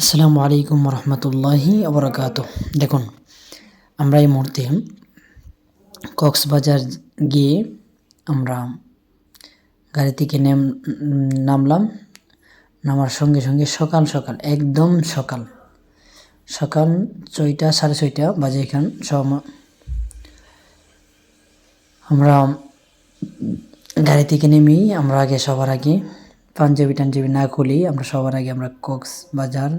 আসসালামু আলাইকুম রহমতুল্লাহি আবরাকাত দেখুন, আমরা এই মুহূর্তে কক্সবাজার গিয়ে আমরা গাড়ি থেকে নেম, নামলাম। নামার সঙ্গে সঙ্গে সকাল সকাল, একদম সকাল সকাল ছয়টা, সাড়ে ছয়টা বাজে এখান আমরা গাড়ি থেকে নেমেই আমরা আগে সবার আগে পাঞ্জাবি টাঞ্জাবি না খুলি আমরা সবার আগে আমরা কক্সবাজার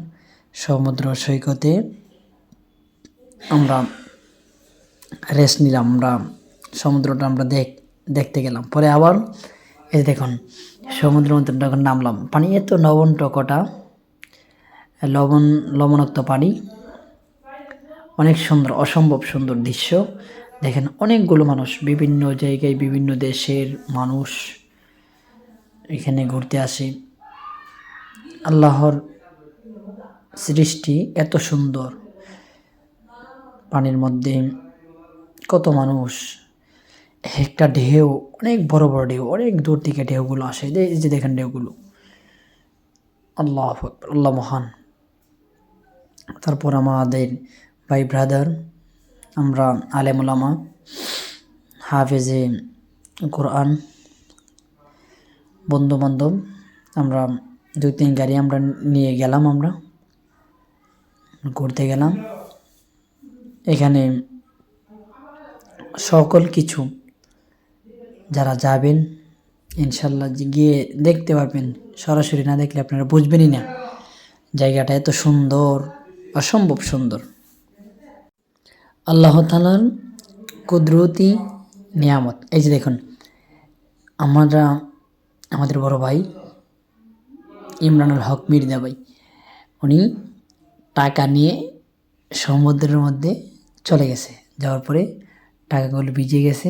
সমুদ্র সৈকতে আমরা রেস্ট নিলাম, আমরা সমুদ্রটা আমরা দেখ, দেখতে গেলাম। পরে আবার এই দেখুন, সমুদ্রের মধ্যে যখন নামলাম, পানি এত লবণ টকটা লবণ, লবণাক্ত পানি, অনেক সুন্দর, অসম্ভব সুন্দর দৃশ্য। দেখেন অনেকগুলো মানুষ, বিভিন্ন জায়গায় বিভিন্ন দেশের মানুষ এখানে ঘুরতে আসে। আল্লাহর সৃষ্টি এত সুন্দর। পানির মধ্যে কত মানুষ। একটা ঢেউ, অনেক বড় বড় ঢেউ, অনেক দূর থেকে ঢেউগুলো আসে। এই যে দেখেন ঢেউগুলো। আল্লাহ আল্লাহ মহান। তারপর আমাদের ভাই ব্রাদার আমরা আলেমুলামা হাফেজে কোরআন। বন্ধু বান্ধব আমরা দুই তিন গাড়ি আমরা নিয়ে গেলাম আমরা। ঘুরতে গেলাম। এখানে সকল কিছু, যারা যাবেন, ইনশাল্লাহ গিয়ে দেখতে পারবেন। সরাসরি না দেখলে আপনারা বুঝবেনই না, জায়গাটা এত সুন্দর, অসম্ভব সুন্দর। আল্লাহ তালার কুদরতি নিয়ামত। এই যে দেখুন, আমরা আমাদের বড় ভাই ইমরানুল হক মির্জা ভাই। উনি টাকা নিয়ে সমুদ্রের মধ্যে চলে গেছে। যাওয়ার পরে টাকাগুলো ভিজে গেছে।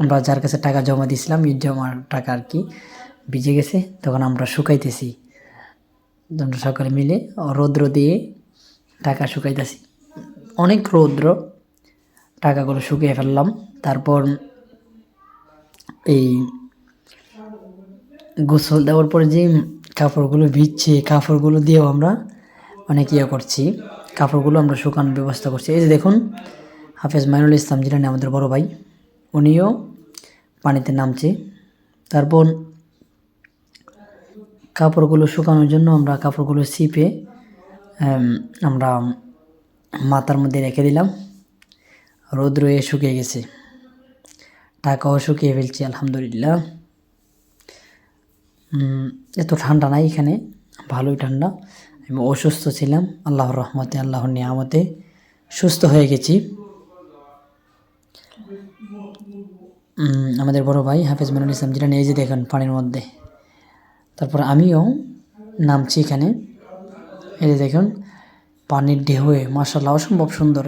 আমরা যার কাছে টাকা জমা দিয়েছিলাম ঈদ জমার টাকা আর কি ভিজে গেছে, তখন আমরা শুকাইতেছি। আমরা সকালে মিলে রৌদ্র দিয়ে টাকা শুকাইতেছি। অনেক রৌদ্র। টাকাগুলো শুকিয়ে ফেললাম। তারপর এই গোসল দেওয়ার পরে যে কাপড়গুলো ভিজছে, কাপড়গুলো দিয়েও আমরা অনেক ইয়ে করছি। কাপড়গুলো আমরা শুকানোর ব্যবস্থা করছি। এই যে দেখুন, হাফেজ মাইনুল ইসলাম জিলানি আমাদের বড় ভাই, উনিও পানিতে নামছে। তারপর কাপড়গুলো শুকানোর জন্য আমরা কাপড়গুলো সিপে আমরা মাথার মধ্যে রেখে দিলাম। রোদ রয়ে শুকিয়ে গেছে। টাকাও শুকিয়ে ফেলছি, আলহামদুলিল্লাহ। এত ঠান্ডা নাই এখানে, ভালোই ঠান্ডা। আমি অসুস্থ ছিলাম, আল্লাহর রহমতে, আল্লাহর নিয়ামতে সুস্থ হয়ে গেছি। আমাদের বড় ভাই হাফেজ মানুল ইসলাম, যেটা নিয়ে যে দেখেন পানির মধ্যে। তারপর আমিও নামছি এখানে। এই যে দেখুন, পানির ঢেউয়ে মাসাল্লাহ অসম্ভব সুন্দর।